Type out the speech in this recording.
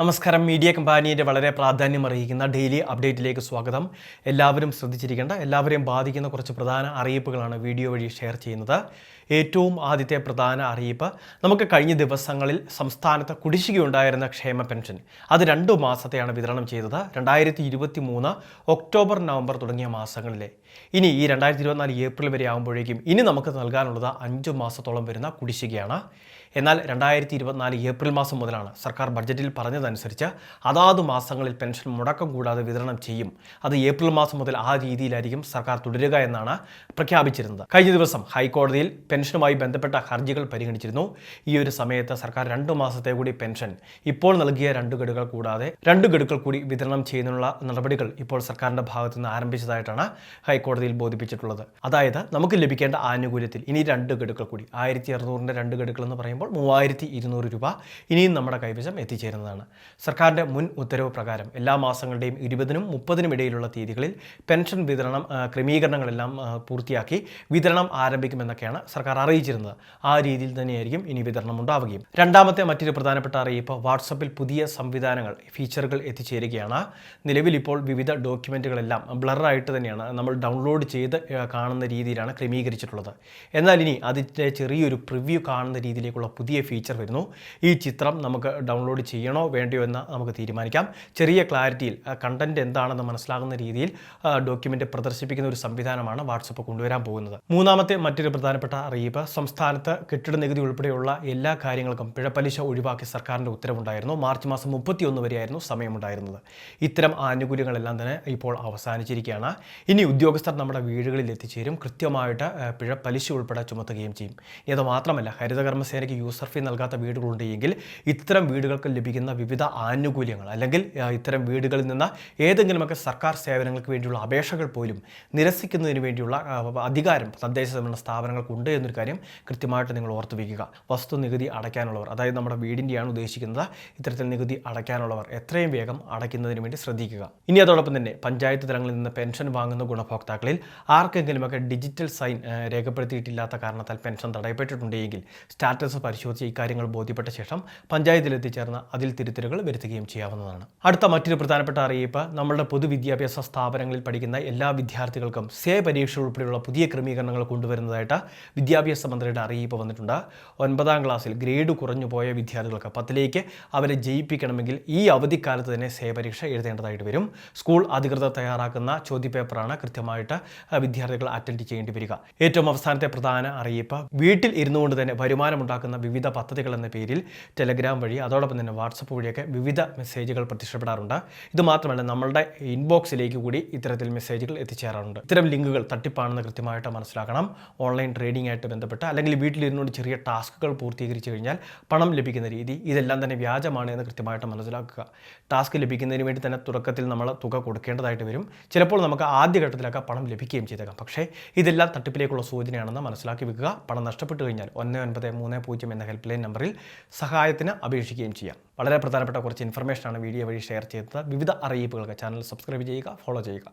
നമസ്കാരം. മീഡിയ കമ്പാനിയുടെ വളരെ പ്രാധാന്യം അറിയിക്കുന്ന ഡെയിലി അപ്ഡേറ്റിലേക്ക് സ്വാഗതം. എല്ലാവരും ശ്രദ്ധിച്ചിരിക്കേണ്ട എല്ലാവരെയും ബാധിക്കുന്ന കുറച്ച് പ്രധാന അറിയിപ്പുകളാണ് വീഡിയോ വഴി ഷെയർ ചെയ്യുന്നത്. ഏറ്റവും ആദ്യത്തെ പ്രധാന അറിയിപ്പ് നമുക്ക് കഴിഞ്ഞ ദിവസങ്ങളിൽ സംസ്ഥാനത്ത് കുടിശ്ശികയുണ്ടായിരുന്ന ക്ഷേമ പെൻഷൻ. അത് രണ്ടു മാസത്തെയാണ് വിതരണം ചെയ്തത്. രണ്ടായിരത്തി ഇരുപത്തി മൂന്ന് ഒക്ടോബർ നവംബർ തുടങ്ങിയ മാസങ്ങളിലെ. ഇനി ഈ രണ്ടായിരത്തി ഇരുപത്തിനാല് ഏപ്രിൽ വരെ ആകുമ്പോഴേക്കും ഇനി നമുക്ക് നൽകാനുള്ളത് അഞ്ച് മാസത്തോളം വരുന്ന കുടിശ്ശികയാണ്. എന്നാൽ രണ്ടായിരത്തി ഇരുപത്തിനാല് ഏപ്രിൽ മാസം മുതലാണ് സർക്കാർ ബഡ്ജറ്റിൽ പറഞ്ഞതനുസരിച്ച് അതാത് മാസങ്ങളിൽ പെൻഷൻ മുടക്കം കൂടാതെ വിതരണം ചെയ്യും. അത് ഏപ്രിൽ മാസം മുതൽ ആ രീതിയിലായിരിക്കും സർക്കാർ തുടരുക എന്നാണ് പ്രഖ്യാപിച്ചിരുന്നത്. കഴിഞ്ഞ ദിവസം ഹൈക്കോടതിയിൽ പെൻഷനുമായി ബന്ധപ്പെട്ട ഹർജികൾ പരിഗണിച്ചിരുന്നു. ഈ ഒരു സമയത്ത് സർക്കാർ രണ്ട് മാസത്തെ കൂടി പെൻഷൻ ഇപ്പോൾ നൽകിയ രണ്ട് ഗഡുകൾ കൂടാതെ രണ്ട് ഗഡുക്കൾ കൂടി വിതരണം ചെയ്യുന്നതിനുള്ള നടപടികൾ ഇപ്പോൾ സർക്കാരിന്റെ ഭാഗത്തു നിന്ന് ആരംഭിച്ചതായിട്ടാണ് ഹൈക്കോടതിയിൽ ബോധിപ്പിച്ചിട്ടുള്ളത്. അതായത് നമുക്ക് ലഭിക്കേണ്ട ആനുകൂല്യത്തിൽ ഇനി രണ്ട് ഗഡുക്കൾ കൂടി ആയിരത്തി അറുന്നൂറിന്റെ രണ്ട് ഗഡുക്കൾ എന്ന് പറയുമ്പോൾ മൂവായിരത്തി ഇരുന്നൂറ് രൂപ ഇനിയും നമ്മുടെ കൈവശം എത്തിച്ചേരുന്നതാണ്. സർക്കാരിന്റെ മുൻ ഉത്തരവ് പ്രകാരം എല്ലാ മാസങ്ങളുടെയും ഇരുപതിനും മുപ്പതിനും ഇടയിലുള്ള തീയതികളിൽ പെൻഷൻ വിതരണം ക്രമീകരണങ്ങളെല്ലാം പൂർത്തിയാക്കി വിതരണം ആരംഭിക്കുമെന്നൊക്കെയാണ് സർക്കാർ അറിയിച്ചിരുന്നത്. ആ രീതിയിൽ തന്നെയായിരിക്കും ഇനി വിതരണം ഉണ്ടാവുകയും. രണ്ടാമത്തെ മറ്റൊരു പ്രധാനപ്പെട്ട അറിയിപ്പ് വാട്സപ്പിൽ പുതിയ സംവിധാനങ്ങൾ ഫീച്ചറുകൾ എത്തിച്ചേരുകയാണ്. നിലവിൽ ഇപ്പോൾ വിവിധ ഡോക്യുമെന്റുകളെല്ലാം ബ്ലറായിട്ട് തന്നെയാണ് നമ്മൾ ഡൗൺലോഡ് ചെയ്ത് കാണുന്ന രീതിയിലാണ് ക്രമീകരിച്ചിട്ടുള്ളത്. എന്നാൽ ഇനി അതിന്റെ ചെറിയൊരു പ്രിവ്യൂ കാണുന്ന രീതിയിലേക്കുള്ള പുതിയ ഫീച്ചർ വരുന്നു. ഈ ചിത്രം നമുക്ക് ഡൗൺലോഡ് ചെയ്യണോ വേണ്ടയോ എന്ന് നമുക്ക് തീരുമാനിക്കാം. ചെറിയ ക്ലാരിറ്റിയിൽ കണ്ടന്റ് എന്താണെന്ന് മനസ്സിലാകുന്ന രീതിയിൽ ഡോക്യുമെന്റ് പ്രദർശിപ്പിക്കുന്ന ഒരു സംവിധാനമാണ് വാട്സപ്പ് കൊണ്ടുവരാൻ പോകുന്നത്. മൂന്നാമത്തെ മറ്റൊരു പ്രധാനപ്പെട്ട അറിയിപ്പ് സംസ്ഥാനത്ത് കെട്ടിട നികുതി ഉൾപ്പെടെയുള്ള എല്ലാ കാര്യങ്ങൾക്കും പിഴപ്പലിശ ഒഴിവാക്കി സർക്കാരിന്റെ ഉത്തരവുണ്ടായിരുന്നു. മാർച്ച് മാസം മുപ്പത്തിയൊന്ന് വരെയായിരുന്നു സമയമുണ്ടായിരുന്നത്. ഇത്തരം ആനുകൂല്യങ്ങളെല്ലാം തന്നെ ഇപ്പോൾ അവസാനിച്ചിരിക്കുകയാണ്. ഇനി ഉദ്യോഗസ്ഥർ നമ്മുടെ വീടുകളിൽ എത്തിച്ചേരും. കൃത്യമായിട്ട് പിഴ പിഴപ്പലിശ ഉൾപ്പെടെ ചുമത്തുകയും ചെയ്യും. ഇനി അത് മാത്രമല്ല ഹരിതകർമ്മസേനയ്ക്ക് യൂസർ ഫീ നൽകാത്ത വീടുകളുണ്ടെങ്കിൽ ഇത്തരം വീടുകൾക്ക് ലഭിക്കുന്ന വിവിധ ആനുകൂല്യങ്ങൾ അല്ലെങ്കിൽ ഇത്തരം വീടുകളിൽ നിന്ന് ഏതെങ്കിലുമൊക്കെ സർക്കാർ സേവനങ്ങൾക്ക് വേണ്ടിയുള്ള അപേക്ഷകൾ പോലും നിരസിക്കുന്നതിന് വേണ്ടിയുള്ള അധികാരം തദ്ദേശ സ്വയംഭരണ സ്ഥാപനങ്ങൾക്കുണ്ട് എന്നൊരു കാര്യം കൃത്യമായിട്ട് നിങ്ങൾ ഓർത്തു വയ്ക്കുക. വസ്തു നികുതി അടയ്ക്കാനുള്ളവർ അതായത് നമ്മുടെ വീടിന്റെയാണ് ഉദ്ദേശിക്കുന്നത് ഇത്തരത്തിൽ നികുതി അടയ്ക്കാനുള്ളവർ എത്രയും വേഗം അടയ്ക്കുന്നതിന് വേണ്ടി ശ്രദ്ധിക്കുക. ഇനി അതോടൊപ്പം തന്നെ പഞ്ചായത്ത് തലങ്ങളിൽ നിന്ന് പെൻഷൻ വാങ്ങുന്ന ഗുണഭോക്താക്കളിൽ ആർക്കെങ്കിലുമൊക്കെ ഡിജിറ്റൽ സൈൻ രേഖപ്പെടുത്തിയിട്ടില്ലാത്ത കാരണത്താൽ പെൻഷൻ തടയപ്പെട്ടിട്ടുണ്ടെങ്കിൽ സ്റ്റാറ്റസ് പരിശോധിച്ച് ഇക്കാര്യങ്ങൾ ബോധ്യപ്പെട്ട ശേഷം പഞ്ചായത്തിൽ എത്തിച്ചേർന്ന അതിൽ തിരുത്തലുകൾ വരുത്തുകയും ചെയ്യാവുന്നതാണ്. അടുത്ത മറ്റൊരു പ്രധാനപ്പെട്ട അറിയിപ്പ് നമ്മളുടെ പൊതുവിദ്യാഭ്യാസ സ്ഥാപനങ്ങളിൽ പഠിക്കുന്ന എല്ലാ വിദ്യാർത്ഥികൾക്കും സേ പരീക്ഷ ഉൾപ്പെടെയുള്ള പുതിയ ക്രമീകരണങ്ങൾ കൊണ്ടുവരുന്നതായിട്ട് വിദ്യാഭ്യാസ മന്ത്രിയുടെ അറിയിപ്പ് വന്നിട്ടുണ്ട്. ഒൻപതാം ക്ലാസ്സിൽ ഗ്രേഡ് കുറഞ്ഞു പോയ വിദ്യാർത്ഥികൾക്ക് പത്തിലേക്ക് അവരെ ജയിപ്പിക്കണമെങ്കിൽ ഈ അവധിക്കാലത്ത് തന്നെ സേ പരീക്ഷ എഴുതേണ്ടതായിട്ട് വരും. സ്കൂൾ അധികൃതർ തയ്യാറാക്കുന്ന ചോദ്യപേപ്പറാണ് കൃത്യമായിട്ട് വിദ്യാർത്ഥികൾ അറ്റൻഡ് ചെയ്യേണ്ടി വരിക. ഏറ്റവും അവസാനത്തെ പ്രധാന അറിയിപ്പ് വീട്ടിൽ ഇരുന്നുകൊണ്ട് തന്നെ വരുമാനമുണ്ടാക്കുന്ന വിവിധ പദ്ധതികൾ എന്ന പേരിൽ ടെലഗ്രാം വഴി അതോടൊപ്പം തന്നെ വാട്സപ്പ് വഴിയൊക്കെ വിവിധ മെസ്സേജുകൾ പ്രത്യക്ഷപ്പെടാറുണ്ട്. ഇത് മാത്രമല്ല നമ്മളുടെ ഇൻബോക്സിലേക്ക് കൂടി ഇത്തരത്തിൽ മെസ്സേജുകൾ എത്തിച്ചേരാറുണ്ട്. ഇത്തരം ലിങ്കുകൾ തട്ടിപ്പാണെന്ന് കൃത്യമായിട്ട് മനസ്സിലാക്കണം. ഓൺലൈൻ ട്രേഡിംഗ് ആയിട്ട് ബന്ധപ്പെട്ട് അല്ലെങ്കിൽ വീട്ടിലിരുന്നുകൊണ്ട് ചെറിയ ടാസ്കുകൾ പൂർത്തീകരിച്ചു കഴിഞ്ഞാൽ പണം ലഭിക്കുന്ന രീതി ഇതെല്ലാം തന്നെ വ്യാജമാണ് എന്ന് കൃത്യമായിട്ട് മനസ്സിലാക്കുക. ടാസ്ക് ലഭിക്കുന്നതിന് വേണ്ടി തന്നെ തുടക്കത്തിൽ നമ്മൾ തുക കൊടുക്കേണ്ടതായിട്ട് വരും. ചിലപ്പോൾ നമുക്ക് ആദ്യഘട്ടത്തിലൊക്കെ പണം ലഭിക്കുകയും ചെയ്തേക്കാം. പക്ഷേ ഇതെല്ലാം തട്ടിപ്പിലേക്കുള്ള സൂചനയാണെന്ന് മനസ്സിലാക്കി വെക്കുക. പണം നഷ്ടപ്പെട്ടു കഴിഞ്ഞാൽ ഒന്ന് ഒൻപത് മൂന്ന് പൂജ്യം എന്ന ഹെൽപ്പ് ലൈൻ നമ്പറിൽ സഹായത്തിന് അപേക്ഷിക്കുകയും ചെയ്യാം. വളരെ പ്രധാനപ്പെട്ട കുറച്ച് ഇൻഫർമേഷനാണ് വീഡിയോ വഴി ഷെയർ ചെയ്തത്. വിവിധ അറിയിപ്പുകൾക്ക് ചാനൽ സബ്സ്ക്രൈബ് ചെയ്യുക ഫോളോ ചെയ്യുക.